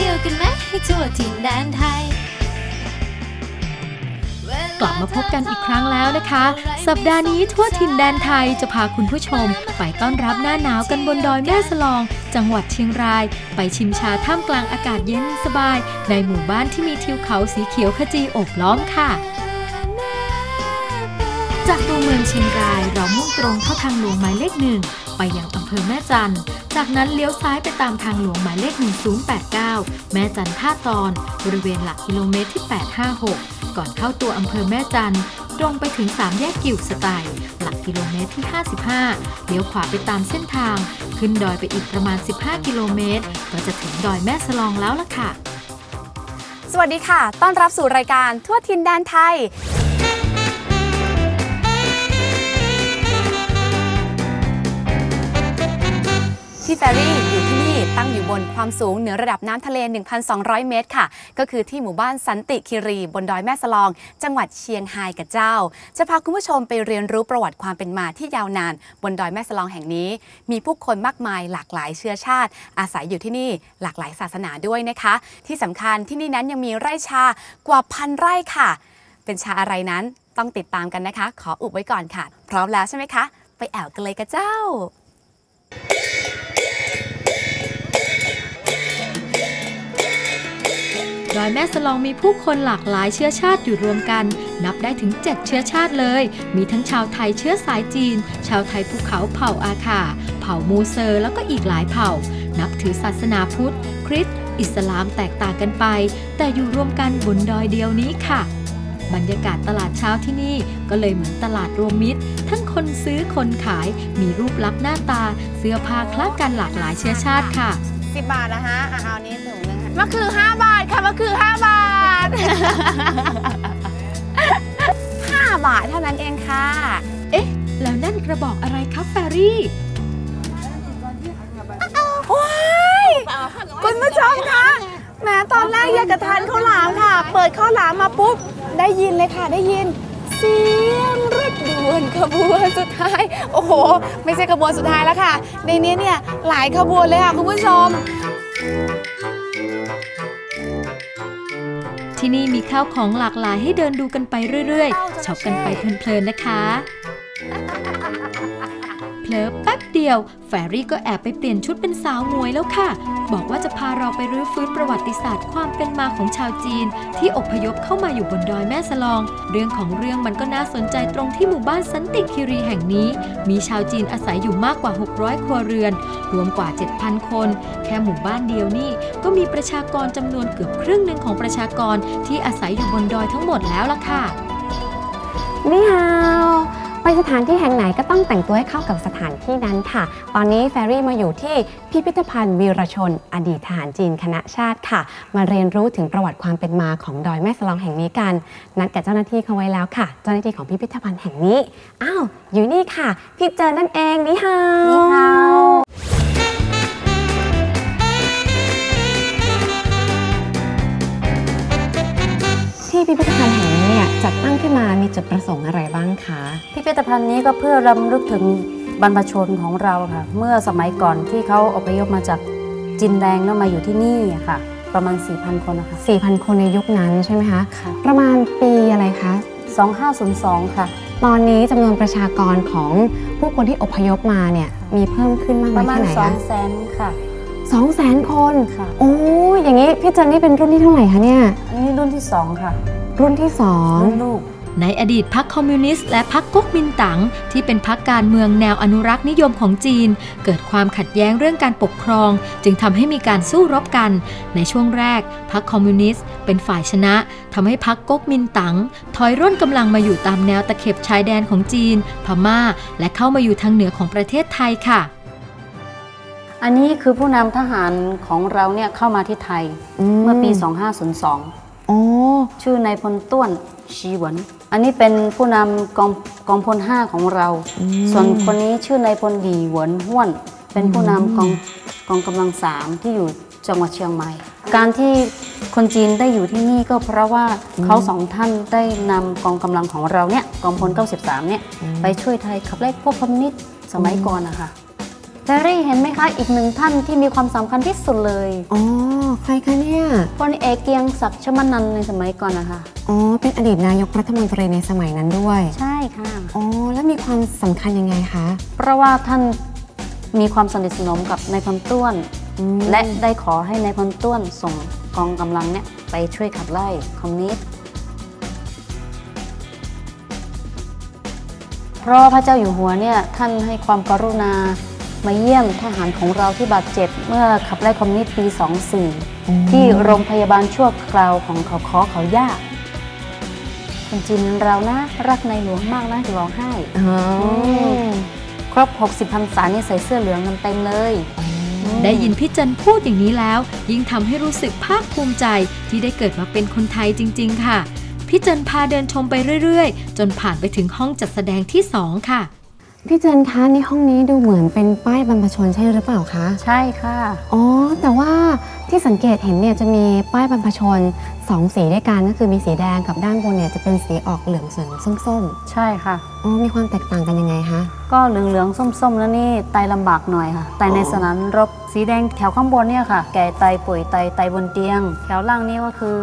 ที่ยวกันไหมให้ทั่วถิ่นแดนไทย กลับมาพบกันอีกครั้งแล้วนะคะ สัปดาห์นี้ทั่วถิ่นแดนไทยจะพาคุณผู้ชม ไปต้อนรับหน้าหนาวกันบนดอยแม่สลอง จังหวัดเชียงราย ไปชิมชาท่ามกลางอากาศเย็นสบาย ในหมู่บ้านที่มีทิวเขาสีเขียวขจีโอบล้อมค่ะ จากตัวเมืองเชียงรายเรามุ่งตรงเข้าทางหลวงหมายเลขหนึ่งไปยังอำเภอแม่จันทร์ จากนั้นเลี้ยวซ้ายไปตามทางหลวงหมายเลข 1089 แม่จันท่าตอน บริเวณหลักกิโลเมตรที่ 856 ก่อนเข้าตัวอำเภอแม่จันตรงไปถึง 3 แยกกิ่วสไตล์หลักกิโลเมตรที่ 55 เลี้ยวขวาไปตามเส้นทาง ขึ้นดอยไปอีกประมาณ 15 กิโลเมตร ก็จะถึงดอยแม่สลองแล้วล่ะค่ะ สวัสดีค่ะ ต้อนรับสู่รายการทั่วทินแดนไทย ที่แฟรี่อยู่ที่นี่ตั้งอยู่บนความสูงเหนือระดับน้ำทะเล 1,200 เมตรค่ะ ก็คือที่หมู่บ้านสันติคิรีบนดอยแม่สลอง จังหวัดเชียงรายกับเจ้า จะพาคุณผู้ชมไปเรียนรู้ประวัติความเป็นมาที่ยาวนาน บนดอยแม่สลองแห่งนี้ มีผู้คนมากมายหลากหลายเชื้อชาติ อาศัยอยู่ที่นี่หลากหลายศาสนาด้วยนะคะ ที่สำคัญที่นี่นั้นยังมีไร่ชากว่าพันไร่ค่ะ เป็นชาอะไรนั้นต้องติดตามกันนะคะ ขออุบไว้ก่อนค่ะ พร้อมแล้วใช่ไหมคะ ไปแอวกันเลยกับเจ้า ดอยแม่สลองมีผู้คนหลากหลายเชื้อชาติอยู่รวมกัน นับได้ถึง 7 เชื้อชาติเลย มีทั้งชาวไทยเชื้อสายจีน ชาวไทยภูเขาเผ่าอาคา เผ่ามูเซอร์ แล้วก็อีกหลายเผ่า นับถือศาสนาพุทธ คริสต์อิสลามแตกต่างกันไป แต่อยู่รวมกันบนดอยเดียวนี้ค่ะบรรยากาศตลาดเช้าที่นี่ก็เลยเหมือนตลาดรวมมิตร ทั้งคนซื้อคนขาย มีรูปลักษณ์หน้าตา เสื้อผ้าคล้ากันหลากหลายเชื้อชาติค่ะ 10 บาทนะฮะอะเอานี้ถุงนึง มะคือ 5 บาทค่ะมะคือ 5 บาท 5 บาทเท่านั้นเองค่ะ เอ๊ะ แล้วนั่นกระบอกอะไรครับแฟรี่ว้ายคุณผู้ชมคะแหมตอนแรกอยากจะทานข้าวหลามค่ะ เปิดข้าวหลามมาปุ๊บ ได้ยินเลยค่ะได้ยินเสียงรถด่วนขบวนสุดท้าย โอ้โห ไม่ใช่ขบวนสุดท้ายแล้วค่ะ ในนี้เนี่ยหลายขบวนเลยค่ะคุณผู้ชม ที่นี่มีข้าวของหลากหลายให้เดินดูกันไปเรื่อยๆช็อปกันไปเพลินๆนะคะ ลอแป๊บเดียว แฟรี่ก็แอบไปเปลี่ยนชุดเป็นสาวมวยแล้วค่ะ บอกว่าจะพาเราไปรื้อฟื้นประวัติศาสตร์ความเป็นมาของชาวจีน ที่อพยพเข้ามาอยู่บนดอยแม่สลอง เรื่องของเรื่องมันก็น่าสนใจตรงที่หมู่บ้านสันติคิรีแห่งนี้ มีชาวจีนอาศัยอยู่มากกว่า 600 ครัวเรือน รวมกว่า 7,000 คน แค่หมู่บ้านเดียวนี่ก็มีประชากรจำนวนเกือบครึ่งหนึ่งของประชากรที่อาศัยอยู่บนดอยทั้งหมดแล้วล่ะค่ะนี่ฮาว สถานที่แห่งไหนก็ต้องแต่งตัวให้เข้ากับสถานที่นั้นค่ะ ตอนนี้แฟรี่มาอยู่ที่พิพิธภัณฑ์วีรชน อดีตทหารจีนคณะชาติค่ะ มาเรียนรู้ถึงประวัติความเป็นมาของดอยแม่สลองแห่งนี้กัน นัดกับเจ้าหน้าที่เขาไว้แล้วค่ะ เจ้าหน้าที่ของพิพิธภัณฑ์แห่งนี้ อ้าว อยู่นี่ค่ะ พี่เจอนั่นเองนี่ฮาวนี่ฮาวที่พิพิธภัณฑ์แห่งนี้ เนี่ยจัดตั้งขึ้นมามีจุดประสงค์อะไรบ้างคะพิพิธภัณฑ์นี้ก็เพื่อรำลึกถึงบรรพชนของเราค่ะ เมื่อสมัยก่อนที่เขาอพยพมาจากจินแดงแล้วมาอยู่ที่นี่ค่ะ ประมาณ 4,000 คนนะคะ4,000 คนในยุคนั้นใช่ไหมคะค่ะประมาณปีอะไรคะ2502 ค่ะ ตอนนี้จำนวนประชากรของผู้คนที่อพยพมาเนี่ยมีเพิ่มขึ้นมากปน้อระยมาณแค่ไหนคะ2แสนค่ะสองแสนคน ค่ะ โอ้ยอย่างนี้พี่เจนนี่เป็นรุ่นที่เท่าไหร่คะเนี่ย อันนี้รุ่นที่2ค่ะ รุ่นที่สองรุ่นลูกในอดีตพรรคคอมมิวนิสต์และพรรคก๊กมินตั๋งที่เป็นพรรคการเมืองแนวอนุรักษ์นิยมของจีน เกิดความขัดแย้งเรื่องการปกครอง จึงทำให้มีการสู้รบกัน ในช่วงแรกพรรคคอมมิวนิสต์เป็นฝ่ายชนะทำให้พรรคก๊กมินตั๋งถอยร่นกำลังมาอยู่ตามแนวตะเข็บชายแดนของจีน พม่า และเข้ามาอยู่ทางเหนือของประเทศไทยค่ะ อันนี้คือผู้นำทหารของเราเนี่ยเข้ามาที่ไทยเมื่อปี 2502โอ้ ชื่อนายพลต้วนชีหวน อันนี้เป็นผู้นำกองกองพลห้าของเรา ส่วนคนนี้ชื่อนายพลหลีหวนห้วน เป็นผู้นำกองกองกำลังสามที่อยู่จังหวัดเชียงใหม่ การที่คนจีนได้อยู่ที่นี่ก็เพราะว่าเขาสองท่านได้นำกองกำลังของเราเนี่ยกองพล 93 เนี่ยไปช่วยไทยขับไล่พวกคอมมิวนิสต์สมัยก่อนนะคะ แจรี่เห็นไหมคะอีกหนึ่งท่านที่มีความสำคัญที่สุดเลยอ๋อ ใครคะเนี่ย พลเอกเกรียงศักดิ์ชมานันท์ในสมัยก่อนนะคะ อ๋อ เป็นอดีตนายกรัฐมนตรีในสมัยนั้นด้วย ใช่ค่ะ อ๋อ แล้วมีความสำคัญยังไงคะ เพราะว่าท่านมีความสนิทสนมกับนายพลต้วน อืม และได้ขอให้นายพลต้วนส่งกองกำลังเนี่ยไปช่วยขับไล่คอมมิวนิสต์เพราะว่าพระเจ้าอยู่หัวเนี่ยท่านให้ความกรุณา มาเยี่ยมทหารของเราที่บาดเจ็บเมื่อขับไล่คอมมิวนิสต์ปี 24 ที่โรงพยาบาลชั่วคราวของเขาคอเขาย่าคนจีนเรานะ รักในหลวงมากนะร้องไห้อ๋อครบ 60พรรษานี่ใส่เสื้อเหลืองกันเต็มเลย ได้ยินพี่จันพูดอย่างนี้แล้ว ยิ่งทำให้รู้สึกภาคภูมิใจที่ได้เกิดมาเป็นคนไทยจริง ๆ ค่ะ พี่จันพาเดินชมไปเรื่อย ๆ จนผ่านไปถึงห้องจัดแสดงที่2ค่ะ พี่เจนคะในห้องนี้ดูเหมือนเป็นป้ายบรรพชนใช่หรือเปล่าคะ ใช่ค่ะ อ๋อ แต่ว่าที่สังเกตเห็นเนี่ยจะมีป้ายบรรพชนสองสีด้วยกันก็คือมีสีแดงกับด้านบนเนี่ยจะเป็นสีออกเหลืองเสืองส้มใช่ค่ะ ๆอ๋อมีความแตกต่างกันยังไงคะ ก็เหลืองๆส้มๆแล้วนี่ไตลำบากหน่อยค่ะ ไตในสนามรบสีแดงแถวข้างบนเนี่ยค่ะ แก่ไตป่วยไตไตบนเตียง แถวล่างนี่ก็คือ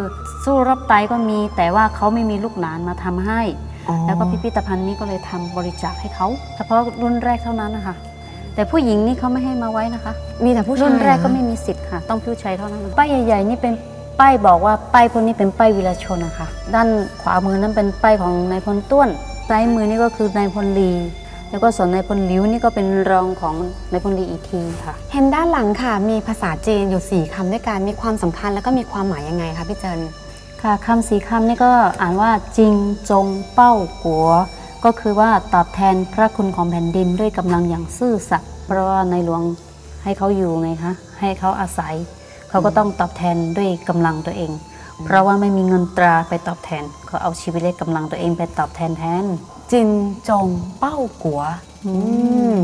สู้รบไตก็มี แต่ว่าเขาไม่มีลูกหลานมาทำให้อ๋อ แล้วก็พิพิธภัณฑ์นี้ก็เลยทำบริจาคให้เขาเฉพาะรุ่นแรกเท่านั้นนะคะ แต่ผู้หญิงนี่เขาไม่ให้มาไว้นะคะ มีแต่ผู้ชายรุ่นแรกก็เหอไม่มีสิทธิ์ค่ะ ต้องผู้ชายเท่านั้นป้ายใหญ่ๆนี่เป็นป้ายบอกว่าป้ายพวกนี้เป็นป้ายวีรชนนะคะด้านขวามือนั้นเป็นป้ายของนายพลต้วนซ้ายมือนี่ก็คือนายพลลีแล้วก็ส่วนนายพลลิ้วนี่ก็เป็นรองของนายพลลีอีกทีค่ะ เห็นด้านหลังค่ะ มีภาษาจีนอยู่ 4คำด้วยกันมีความสำคัญแล้วก็มีความหมายยังไงคะพี่เจน ค่ะคำสีคำนี่ก็อ่านว่าจริงจงเป้ากัว ก็คือว่าตอบแทนพระคุณของแผ่นดินด้วยกำลังอย่างซื่อสัตย์เพราะว่าในหลวงให้เขาอยู่ไงคะให้เขาอาศัย เขาก็ต้องตอบแทนด้วยกำลังตัวเอง เพราะว่าไม่มีเงินตราไปตอบแทนเขาเอาชีวิตและกำลังตัวเองไปตอบแทนแทนจินจงเป้ากัวอืม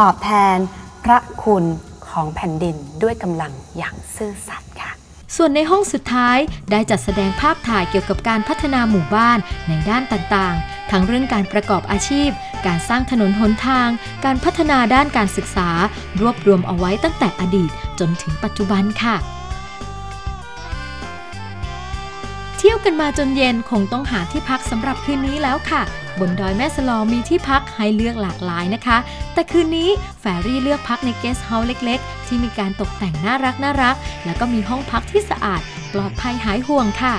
ตอบแทนพระคุณของแผ่นดินด้วยกำลังอย่างซื่อสัตย์ค่ะ ส่วนในห้องสุดท้ายได้จัดแสดงภาพถ่ายเกี่ยวกับการพัฒนาหมู่บ้านในด้านต่างๆ ทั้งเรื่องการประกอบอาชีพ การสร้างถนนหนทาง การพัฒนาด้านการศึกษา รวบรวมเอาไว้ตั้งแต่อดีตจนถึงปัจจุบันค่ะ กันมาจนเย็นคงต้องหาที่พักสำหรับคืนนี้แล้วค่ะ บนดอยแม่สลอมีที่พักให้เลือกหลากหลายนะคะ แต่คืนนี้แฟรี่เลือกพักในเกสต์เฮาส์เล็ก ๆ ที่มีการตกแต่งน่ารักน่ารัก แล้วก็มีห้องพักที่สะอาด ปลอดภัยหายห่วงค่ะ